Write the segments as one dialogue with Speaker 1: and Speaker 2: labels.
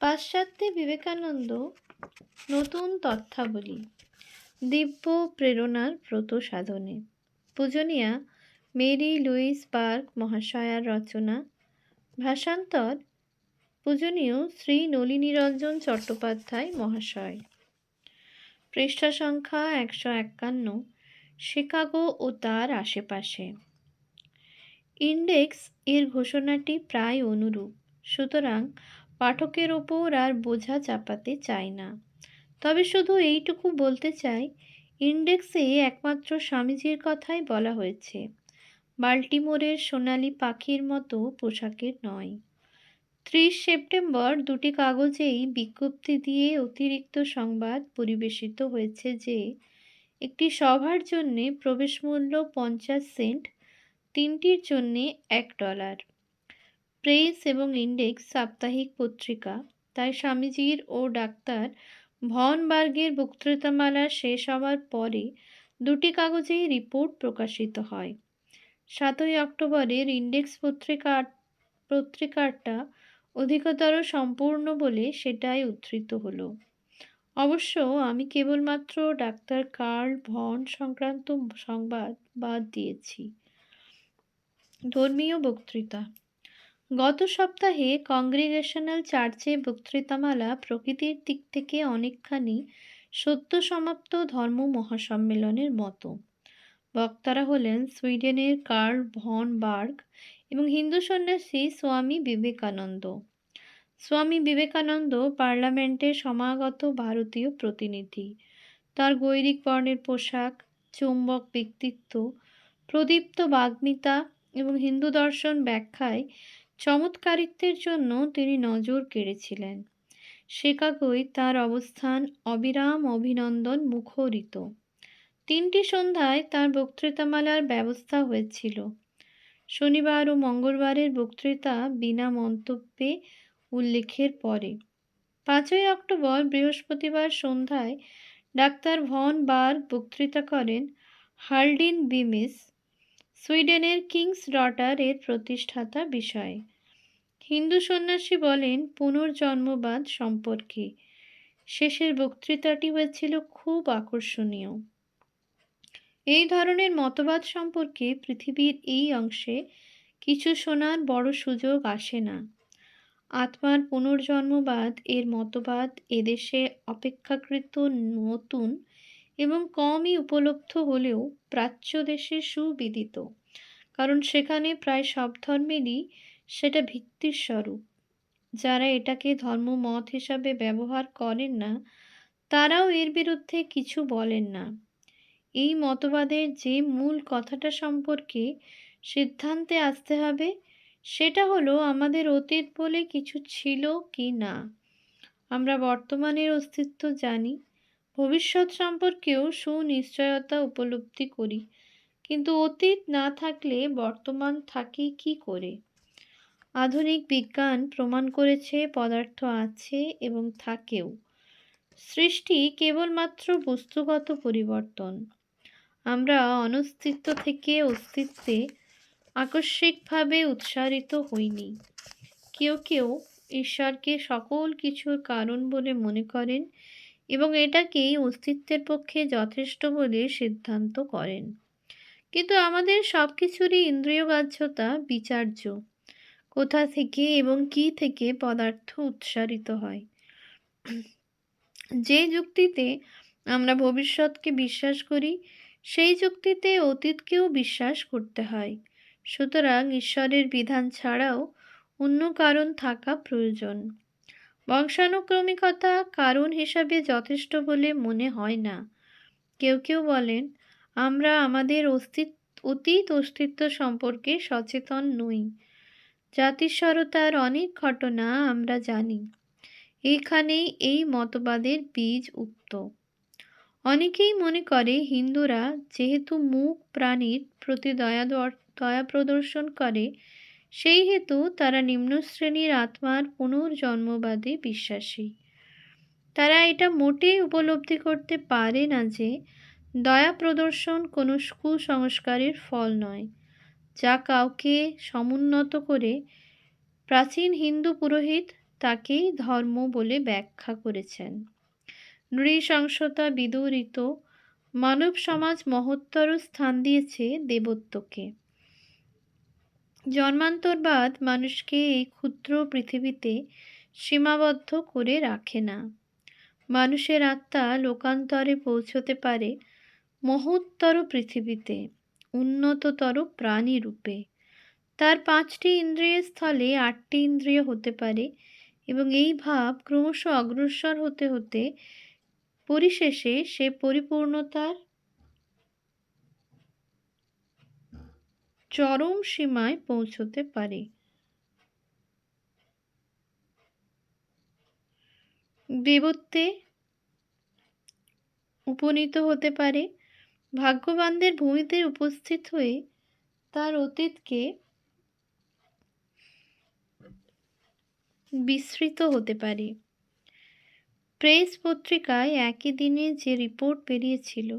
Speaker 1: পাশ্চাত্যে বিবেকানন্দ নতুন তথ্যাবলী, দিব্য প্রেরণার ব্রত সাধনে। পূজনীয়া, মেরি লুইস পার্ক মহাশয়ার রচনা। ভাষান্তর, পূজনীয় শ্রী নলিনীরঞ্জন চট্টোপাধ্যায় মহাশয়। পৃষ্ঠা সংখ্যা একশো একান্ন, শিকাগো ও তার আশেপাশে। ইন্ডেক্স এর ঘোষণাটি প্রায় অনুরূপ, সুতরাং পাঠকের ওপর আর বোঝা চাপাতে চাই না। তবে শুধু এইটুকু বলতে চাই, ইন্ডেক্সে একমাত্র স্বামীজির কথাই বলা হয়েছে, বাল্টিমোরের সোনালি পাখির মতো পোশাকের নয়। ত্রিশ সেপ্টেম্বর দুটি কাগজেই বিজ্ঞপ্তি দিয়ে অতিরিক্ত সংবাদ পরিবেশিত হয়েছে যে, একটি সভার জন্যে প্রবেশ মূল্য পঞ্চাশ সেন্ট, তিনটির জন্যে এক ডলার। প্রেস এবং ইন্ডেক্স সাপ্তাহিক পত্রিকা। তাই স্বামীজির ও ডাক্তার ভনবার্গের বক্তৃতামালা শেষ হওয়ার পরে দুটি কাগজেই রিপোর্ট প্রকাশিত হয়। সাতই অক্টোবরের ইন্ডেক্স পত্রিকা পত্রিকাটা অধিকতর সম্পূর্ণ বলে সেটাই উদ্ধৃত হলো। অবশ্য আমি কেবলমাত্র ডাক্তার কার্ল ভন সংক্রান্ত সংবাদ বাদ দিয়েছি। ধর্মীয় বক্তৃতা গত সপ্তাহে কংগ্রিগেশনাল চার্চে বক্তৃতামালা প্রকৃতির দিক থেকে অনেকখানি সত্য সমাপ্ত ধর্ম মহাসম্মেলনের মতো। বক্তারা হলেন সুইডেনের কার্ল ভন বার্গ এবং হিন্দু সন্ন্যাসী স্বামী বিবেকানন্দ। স্বামী বিবেকানন্দ পার্লামেন্টে সমাগত ভারতীয় প্রতিনিধি। তার গৈরিক বর্ণের পোশাক, চুম্বক ব্যক্তিত্ব, প্রদীপ্ত বাগ্মিতা এবং হিন্দু দর্শন ব্যাখ্যায় চমৎকারিত্বের জন্য তিনি নজর কেড়েছিলেন। শিকাগোয় তার অবস্থান অবিরাম অভিনন্দন মুখরিত। তিনটি সন্ধ্যায় তার বক্তৃতামালার ব্যবস্থা হয়েছিল। শনিবার ও মঙ্গলবারের বক্তৃতা বিনা মন্তব্যে উল্লেখের পরে। পাঁচই অক্টোবর বৃহস্পতিবার সন্ধ্যায় ডাক্তার ভন বার বক্তৃতা করেন হার্ডিন বিমিস। সুইডেনের কিংস ডটার এর প্রতিষ্ঠাতা বিষয়ে। হিন্দু সন্ন্যাসী বলেন, পুনর্জন্মবাদ সম্পর্কে। শেষের বক্তৃতাটি হয়েছিল খুব আকর্ষণীয়। এই ধরনের মতবাদ সম্পর্কে পৃথিবীর এই অংশে কিছু শোনার বড় সুযোগ আসে না। আত্মার পুনর্জন্মবাদ এর মতবাদ এদেশে অপেক্ষাকৃত নতুন এবং কমই উপলব্ধ হলেও প্রাচ্য দেশে সুবিদিত। কারণ সেখানে প্রায় সব ধর্মেরই সেটা ভিত্তির স্বরূপ। যারা এটাকে ধর্মমত হিসাবে ব্যবহার করেন না, তারাও এর বিরুদ্ধে কিছু বলেন না। এই মতবাদের যে মূল কথাটা সম্পর্কে সিদ্ধান্তে আসতে হবে, সেটা হলো আমাদের অতীত বলে কিছু ছিল কি না। আমরা বর্তমানের অস্তিত্ব জানি ভবিষ্যৎ সম্পর্কেও সুনিশ্চয়তা উপলব্ধি করি। কিন্তু অতীত না থাকলে বর্তমান থাকে কি করে? আধুনিক বিজ্ঞান প্রমাণ করেছে পদার্থ আছে এবং থাকেও। সৃষ্টি কেবলমাত্র বস্তুগত পরিবর্তন। আমরা অনস্তিত্ব থেকে অস্তিত্বে আকস্মিকভাবে উৎসারিত হইনি। কেউ কেউ ঈশ্বরকে সকল কিছুর কারণ বলে মনে করেন এবং এটাকেই অস্তিত্বের পক্ষে যথেষ্ট বলে সিদ্ধান্ত করেন। কিন্তু আমাদের সব কিছুরই ইন্দ্রিয়গ্রাহ্যতা বিচার্য। কোথা থেকে এবং কি থেকে পদার্থ উৎসারিত হয়? যে যুক্তিতে আমরা ভবিষ্যৎকে বিশ্বাস করি, সেই যুক্তিতে অতীতকেও বিশ্বাস করতে হয়। সুতরাং ঈশ্বরের বিধান ছাড়াও অন্য কারণ থাকা প্রয়োজন। বংশানুক্রমিকতা কারণ হিসাবে যথেষ্ট বলে মনে হয় না। কেউ কেউ বলেন, আমরা আমাদের অস্তিত্ব অতীত অস্তিত্ব সম্পর্কে সচেতন নই। জাতিস্বরতার অনেক ঘটনা আমরা জানি। এইখানেই এই মতবাদের বীজ উক্ত। অনেকেই মনে করে হিন্দুরা যেহেতু মুখ প্রাণীর প্রতি দয়া দয়া প্রদর্শন করে সেই হেতু তারা নিম্ন শ্রেণির আত্মার পুনর্জন্মবাদে বিশ্বাসী। তারা এটা মোটেই উপলব্ধি করতে পারে না যে, দয়া প্রদর্শন কোনো কুসংস্কারের ফল নয়, যা কাউকে সমুন্নত করে প্রাচীন হিন্দু পুরোহিত তাকেই ধর্ম বলে ব্যাখ্যা করেছেন। নৃশংসতা বিদূরিত মানব সমাজ মহত্তর স্থান দিয়েছে দেবত্বকে। জন্মান্তরবাদ মানুষকে এই ক্ষুদ্র পৃথিবীতে সীমাবদ্ধ করে রাখে না। মানুষের আত্মা লোকান্তরে পৌঁছতে পারে মহত্তর পৃথিবীতে, উন্নততর প্রাণী রূপে। তার পাঁচটি ইন্দ্রিয়ের স্থলে আটটি ইন্দ্রিয় হতে পারে এবং এই ভাব ক্রমশ অগ্রসর হতে হতে পরিশেষে সে পরিপূর্ণতার চরম সীমায় পৌঁছতে পারে। দেবত্বে উপনীত হতে পারে। ভাগ্যবানদের ভূমিতে উপস্থিত হয়ে তার অতীতকে বিস্মৃত হতে পারে। প্রেস পত্রিকায় একই দিনে যে রিপোর্ট বেরিয়েছিল,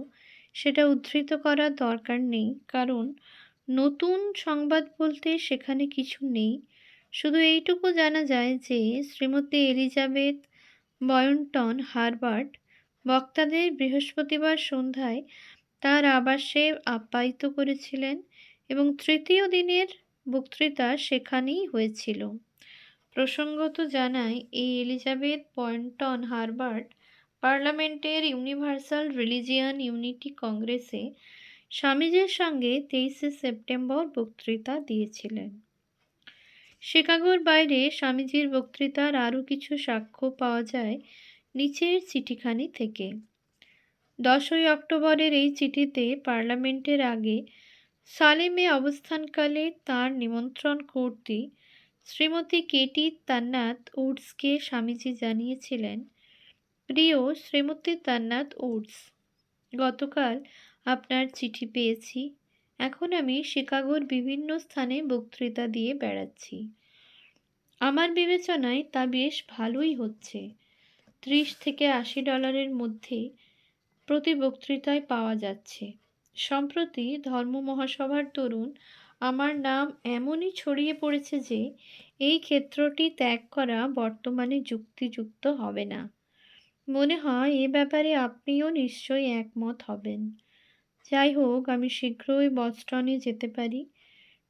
Speaker 1: সেটা উদ্ধৃত করার দরকার নেই, কারণ নতুন সংবাদ বলতে সেখানে কিছু নেই। শুধু এইটুকু জানা যায় যে, শ্রীমতী এলিজাবেথ বয়ন্টন হারবার্ট বক্তাদের বৃহস্পতিবার সন্ধ্যায় তার আবাসে আপ্যায়িত করেছিলেন এবং তৃতীয় দিনের বক্তৃতা সেখানেই হয়েছিল। প্রসঙ্গত জানায়, এই এলিজাবেথ পয়েন্টন হারবার্ট পার্লামেন্টের ইউনিভার্সাল রিলিজিয়ান ইউনিটি কংগ্রেসে স্বামীজির সঙ্গে তেইশে সেপ্টেম্বর বক্তৃতা দিয়েছিলেন। শিকাগোর বাইরে স্বামীজির বক্তৃতার আরও কিছু সাক্ষ্য পাওয়া যায় নিচের চিঠিখানি থেকে। দশই অক্টোবরের এই চিঠিতে পার্লামেন্টের আগে সালেমে অবস্থানকালে তার নিমন্ত্রণ কর্তৃ শ্রীমতী কেটি তান্নাত উডসকে স্বামীজি জানিয়েছিলেন, প্রিয় শ্রীমতী তান্নাত উডস, গতকাল আপনার চিঠি পেয়েছি। এখন আমি শিকাগোর বিভিন্ন স্থানে বক্তৃতা দিয়ে বেড়াচ্ছি। আমার বিবেচনায় তা বেশ ভালোই হচ্ছে। ত্রিশ থেকে আশি ডলারের মধ্যে প্রতি বক্তৃতায় পাওয়া যাচ্ছে। সম্প্রতি ধর্ম মহাসভার তরুণ আমার নাম এমনই ছড়িয়ে পড়েছে যে, এই ক্ষেত্রটি ত্যাগ করা বর্তমানে যুক্তিযুক্ত হবে না। মনে হয় এ ব্যাপারে আপনিও নিশ্চয়ই একমত হবেন। যাই হোক, আমি শীঘ্রই বস্টনে যেতে পারি।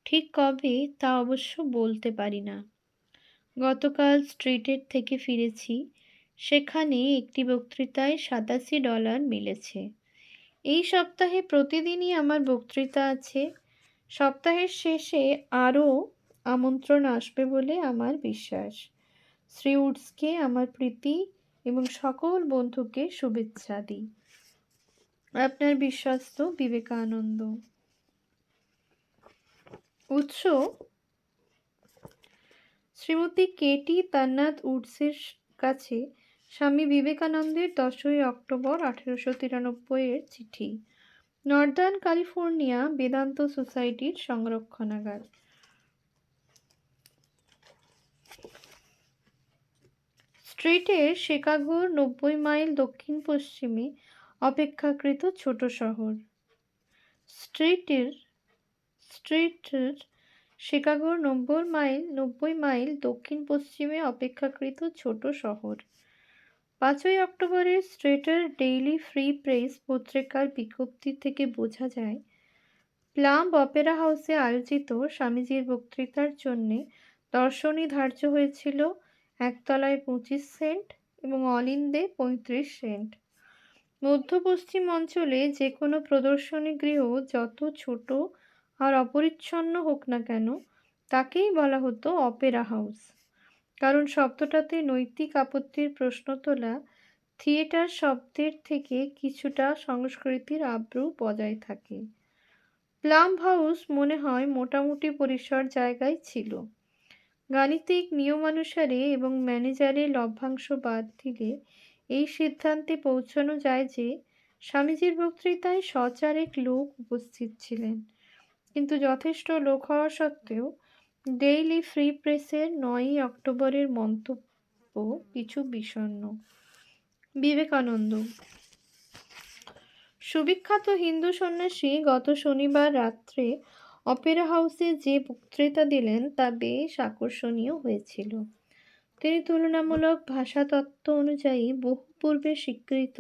Speaker 1: ঠিক কবে তা অবশ্য বলতে পারি না। গতকাল স্ট্রিটের থেকে ফিরেছি। সেখানে একটি বক্তৃতায় সাতাশি ডলার মিলেছে। এই সপ্তাহে প্রতিদিনই আমার বক্তৃতা আছে। সপ্তাহের শেষে আরও আমন্ত্রণ আসবে বলে আমার বিশ্বাস। শ্রী উডসকে আমার প্রীতি এবং সকল বন্ধুকে শুভেচ্ছা দিই। আপনার বিশ্বস্ত বিবেকানন্দ। উৎস, শ্রীমতী কেটি তান্নাথ উডসের কাছে স্বামী বিবেকানন্দের দশই অক্টোবর আঠেরোশো তিরানব্বইয়ের চিঠি। নর্দার্ন ক্যালিফোর্নিয়া বেদান্ত সোসাইটির সংরক্ষণাগার। স্ট্রিটের শিকাগোর নব্বই মাইল দক্ষিণ পশ্চিমে অপেক্ষাকৃত ছোট শহর। স্ট্রিটের স্ট্রিটের শিকাগোর নব্বই মাইল নব্বই মাইল দক্ষিণ পশ্চিমে অপেক্ষাকৃত ছোট শহর। পাঁচই অক্টোবরের স্ট্রেটার ডেইলি ফ্রি প্রেস পত্রিকার বিজ্ঞপ্তি থেকে বোঝা যায়, প্লাম অপেরা হাউসে আয়োজিত স্বামীজির বক্তৃতার জন্যে দর্শনী ধার্য হয়েছিল একতলায় পঁচিশ সেন্ট এবং অলিন্দে পঁয়ত্রিশ সেন্ট। মধ্য পশ্চিম অঞ্চলে যে কোনো প্রদর্শনী গৃহ যত ছোট আর অপরিচ্ছন্ন হোক না কেন, তাকেই বলা হতো অপেরা হাউস। কারণ শব্দটাতে নৈতিক আপত্তির প্রশ্ন তোলা থিয়েটার শব্দের থেকে কিছুটা সংস্কৃতির আব্রু বজায় থাকে। প্লাম হাউস মনে হয় মোটামুটি পরিসর জায়গায় ছিল। গাণিতিক নিয়মানুসারে এবং ম্যানেজারের লভ্যাংশ বাদ দিলে এই সিদ্ধান্তে পৌঁছানো যায় যে স্বামীজির বক্তৃতায় সচারেক লোক উপস্থিত ছিলেন। কিন্তু যথেষ্ট লোক হওয়া সত্ত্বেও ডেইলি ফ্রি প্রেসের নয়ই অক্টোবরের মন্তব্য কিছু বিষণ্ণ। বিবেকানন্দ সুবিখ্যাত হিন্দু সন্ন্যাসী গত শনিবার রাত্রে অপেরা হাউসে যে বক্তৃতা দিলেন তা বেশ আকর্ষণীয় হয়েছিল। তিনি তুলনামূলক ভাষাতত্ত্ব অনুযায়ী বহু পূর্বে স্বীকৃত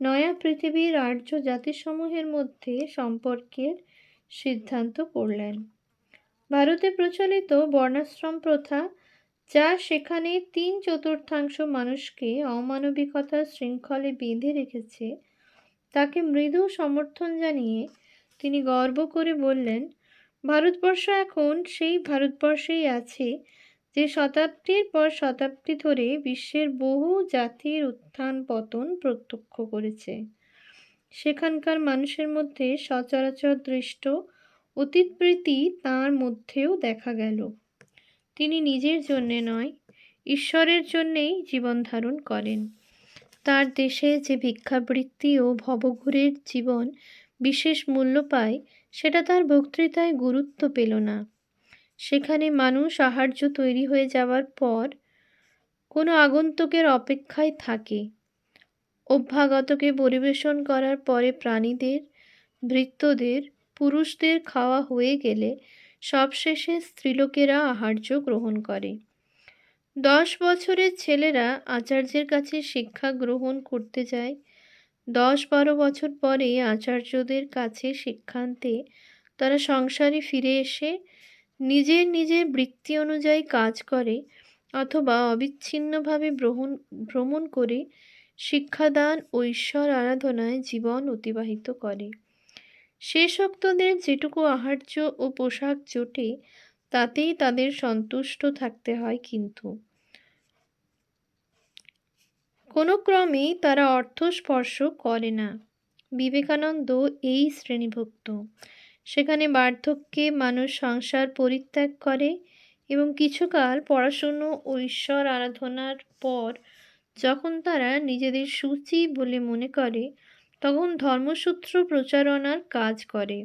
Speaker 1: নয়া পৃথিবীর আর্য জাতিসমূহের মধ্যে সম্পর্কের সিদ্ধান্ত করলেন। ভারতে প্রচলিত বর্ণাশ্রম প্রথা, যা সেখানে তিন চতুর্থাংশ মানুষকে অমানবিকতার শৃঙ্খলে বেঁধে রেখেছে, তাকে মৃদু সমর্থন জানিয়ে তিনি গর্ব করে বললেন, ভারতবর্ষ এখন সেই ভারতবর্ষেই আছে যে শতাব্দীর পর শতাব্দী ধরে বিশ্বের বহু জাতির উত্থান পতন প্রত্যক্ষ করেছে। সেখানকার মানুষের মধ্যে সচরাচর দৃষ্ট অতীতপ্রীতি তাঁর মধ্যেও দেখা গেল। তিনি নিজের জন্যে নয়, ঈশ্বরের জন্যেই জীবন ধারণ করেন। তার দেশে যে ভিক্ষাবৃত্তি ও ভবঘুরের জীবন বিশেষ মূল্য পায়, সেটা তার বক্তৃতায় গুরুত্ব পেল না। সেখানে মানুষ আহার্য তৈরি হয়ে যাওয়ার পর কোনো আগন্তুকের অপেক্ষায় থাকে। অভ্যাগতকে পরিবেশন করার পরে প্রাণীদের ভৃত্যদের পুরুষদের খাওয়া হয়ে গেলে সবশেষে স্ত্রীলোকেরা আহার্য গ্রহণ করে। দশ বছরের ছেলেরা আচার্যের কাছে শিক্ষা গ্রহণ করতে যায়। দশ বারো বছর পরে আচার্যদের কাছে শিক্ষান্তে তারা সংসারে ফিরে এসে নিজের নিজের বৃত্তি অনুযায়ী কাজ করে অথবা অবিচ্ছিন্নভাবে ভ্রমণ ভ্রমণ করে শিক্ষাদান ও ঈশ্বর আরাধনায় জীবন অতিবাহিত করে। শেষোক্তদের যেটুকু আহার্য ও পোশাক জোটে, তাতেই তাদের সন্তুষ্ট থাকতে হয় কিন্তু। কোনো ক্রমেই তারা অর্থ স্পর্শ করে না। বিবেকানন্দ এই শ্রেণীভুক্ত। সেখানে বার্ধক্যে মানুষ সংসার পরিত্যাগ করে এবং কিছুকাল পড়াশুনো ও ঈশ্বর আরাধনার পর যখন তারা নিজেদের সূচি বলে মনে করে, তখন ধর্মসূত্র প্রচারণার কাজ করে।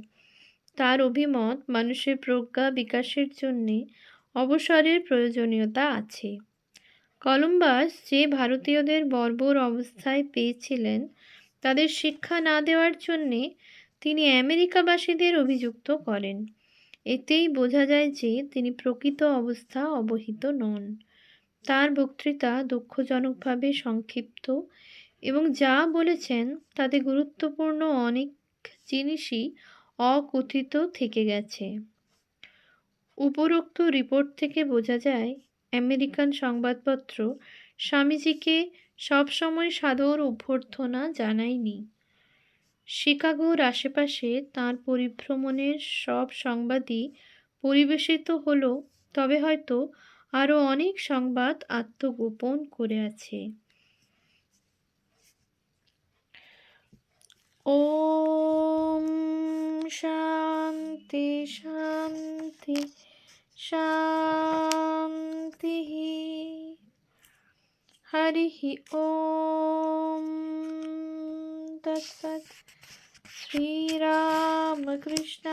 Speaker 1: তার অভিমত, মানুষের প্রজ্ঞা বিকাশের জন্যে অবসরের প্রয়োজনীয়তা আছে। কলম্বাস যে ভারতীয়দের বর্বর অবস্থায় পেয়েছিলেন, তাদের শিক্ষা না দেওয়ার জন্যে তিনি আমেরিকাবাসীদের অভিযুক্ত করেন। এতেই বোঝা যায় যে তিনি প্রকৃত অবস্থা অবহিত নন। তার বক্তৃতা দুঃখজনকভাবে সংক্ষিপ্ত এবং যা বলেছেন তাতে গুরুত্বপূর্ণ অনেক জিনিসই অকথিত থেকে গেছে। উপরোক্ত রিপোর্ট থেকে বোঝা যায়, আমেরিকান সংবাদপত্র স্বামীজিকে সবসময় সাদর অভ্যর্থনা জানায়নি। শিকাগোর আশেপাশে তাঁর পরিভ্রমণের সব সংবাদই পরিবেশিত হলো, তবে হয়তো আরও অনেক সংবাদ আত্মগোপন করে আছে। ওম শান্তি শান্তি শান্তি হরি ওম তৎসৎ श्रीरामकृष्ण